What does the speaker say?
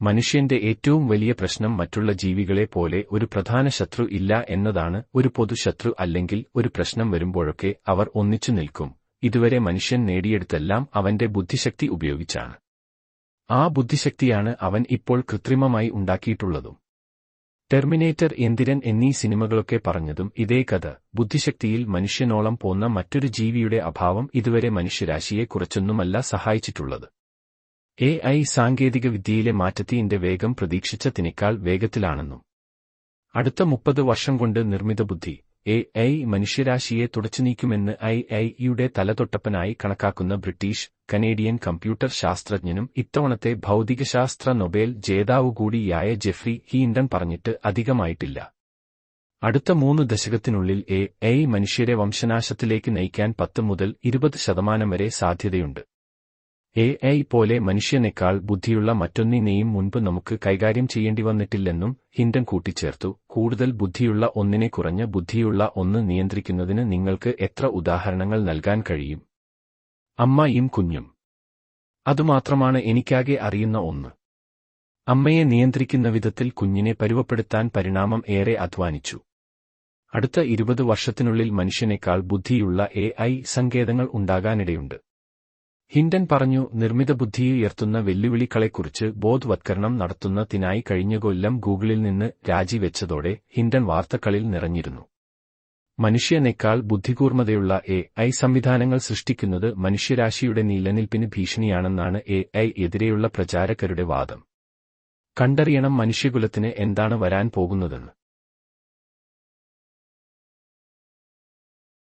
മനുഷ്യന്റെ ഏറ്റവും വലിയ പ്രശ്നം മറ്റുള്ള ജീവികളെ പോലെ ഒരു പ്രധാന ശത്രു ഇല്ല എന്നതാണ് ഒരു പൊതുശത്രു അല്ലെങ്കിൽ ഒരു പ്രശ്നം വരുമ്പോഴൊക്കെ അവർ ഒന്നിച്ചു നിൽക്കും. ഇതുവരെ മനുഷ്യൻ നേടിയെടുത്തെല്ലാം അവന്റെ ബുദ്ധിശക്തി ഉപയോഗിച്ചാണ്. ആ ബുദ്ധിശക്തിയാണ് അവൻ ഇപ്പോൾ കൃത്രിമമായി ഉണ്ടാക്കിയിട്ടുള്ളതും. ടെർമിനേറ്റർ എന്തിരൻ എന്നീ സിനിമകളൊക്കെ പറഞ്ഞതും ഇതേ കഥ. ബുദ്ധിശക്തിയിൽ മനുഷ്യനോളം പോന്ന മറ്റൊരു ജീവിയുടെ അഭാവം ഇതുവരെ മനുഷ്യരാശിയെ കുറച്ചൊന്നുമല്ല സഹായിച്ചിട്ടുള്ളത്. എ ഐ സാങ്കേതിക വിദ്യയിലെ മാറ്റത്തിന്റെ വേഗം പ്രതീക്ഷിച്ചതിനേക്കാൾ വേഗത്തിലാണെന്നും. അടുത്ത മുപ്പത് വർഷം കൊണ്ട് നിർമ്മിത ബുദ്ധി എ ഐ മനുഷ്യരാശിയെ തുടച്ചുനീക്കുമെന്ന് ഐ ഐ യുടെ തലതൊട്ടപ്പനായി കണക്കാക്കുന്ന ബ്രിട്ടീഷ് കനേഡിയൻ കമ്പ്യൂട്ടർ ശാസ്ത്രജ്ഞനും ഇത്തവണത്തെ ഭൗതികശാസ്ത്ര നൊബേൽ ജേതാവു കൂടിയായ ജെഫ്രി ഹീൻഡൺ പറഞ്ഞിട്ട് അധികമായിട്ടില്ല. അടുത്ത മൂന്ന് ദശകത്തിനുള്ളിൽ എ ഐ മനുഷ്യരെ വംശനാശത്തിലേക്ക് നയിക്കാൻ പത്ത് മുതൽ ഇരുപത് ശതമാനം വരെ സാധ്യതയുണ്ട്. എ ഐ പോലെ മനുഷ്യനേക്കാൾ ബുദ്ധിയുള്ള മറ്റൊന്നിനെയും മുൻപ് നമുക്ക് കൈകാര്യം ചെയ്യേണ്ടി വന്നിട്ടില്ലെന്നും ഹിൻഡൻ കൂട്ടിച്ചേർത്തു. കൂടുതൽ ബുദ്ധിയുള്ള ഒന്നിനെ കുറഞ്ഞ ബുദ്ധിയുള്ള ഒന്ന് നിയന്ത്രിക്കുന്നതിന് നിങ്ങൾക്ക് എത്ര ഉദാഹരണങ്ങൾ നൽകാൻ കഴിയും? അമ്മയും കുഞ്ഞും. അതുമാത്രമാണ് എനിക്കാകെ അറിയുന്ന ഒന്ന്. അമ്മയെ നിയന്ത്രിക്കുന്ന വിധത്തിൽ കുഞ്ഞിനെ പരുവപ്പെടുത്താൻ പരിണാമം ഏറെ അധ്വാനിച്ചു. അടുത്ത ഇരുപത് വർഷത്തിനുള്ളിൽ മനുഷ്യനേക്കാൾ ബുദ്ധിയുള്ള എ ഐ സങ്കേതങ്ങൾ ഉണ്ടാകാനിടയുണ്ട്. ഹിൻഡൻ പറഞ്ഞു നിർമ്മിത ബുദ്ധിയുയർത്തുന്ന വെല്ലുവിളികളെക്കുറിച്ച് ബോധവത്കരണം നടത്തുന്നതിനായി കഴിഞ്ഞ കൊല്ലം ഗൂഗിളിൽ നിന്ന് രാജിവെച്ചതോടെ ഹിൻഡൻ വാർത്തകളിൽ നിറഞ്ഞിരുന്നു. മനുഷ്യനേക്കാൾ ബുദ്ധികൂർമ്മതയുള്ള എ ഐ സംവിധാനങ്ങൾ സൃഷ്ടിക്കുന്നത് മനുഷ്യരാശിയുടെ നിലനിൽപ്പിന് ഭീഷണിയാണെന്നാണ് എ ഐ എതിരെയുള്ള പ്രചാരകരുടെ വാദം. കണ്ടറിയണം മനുഷ്യകുലത്തിന് എന്താണ് വരാൻ പോകുന്നതെന്ന്.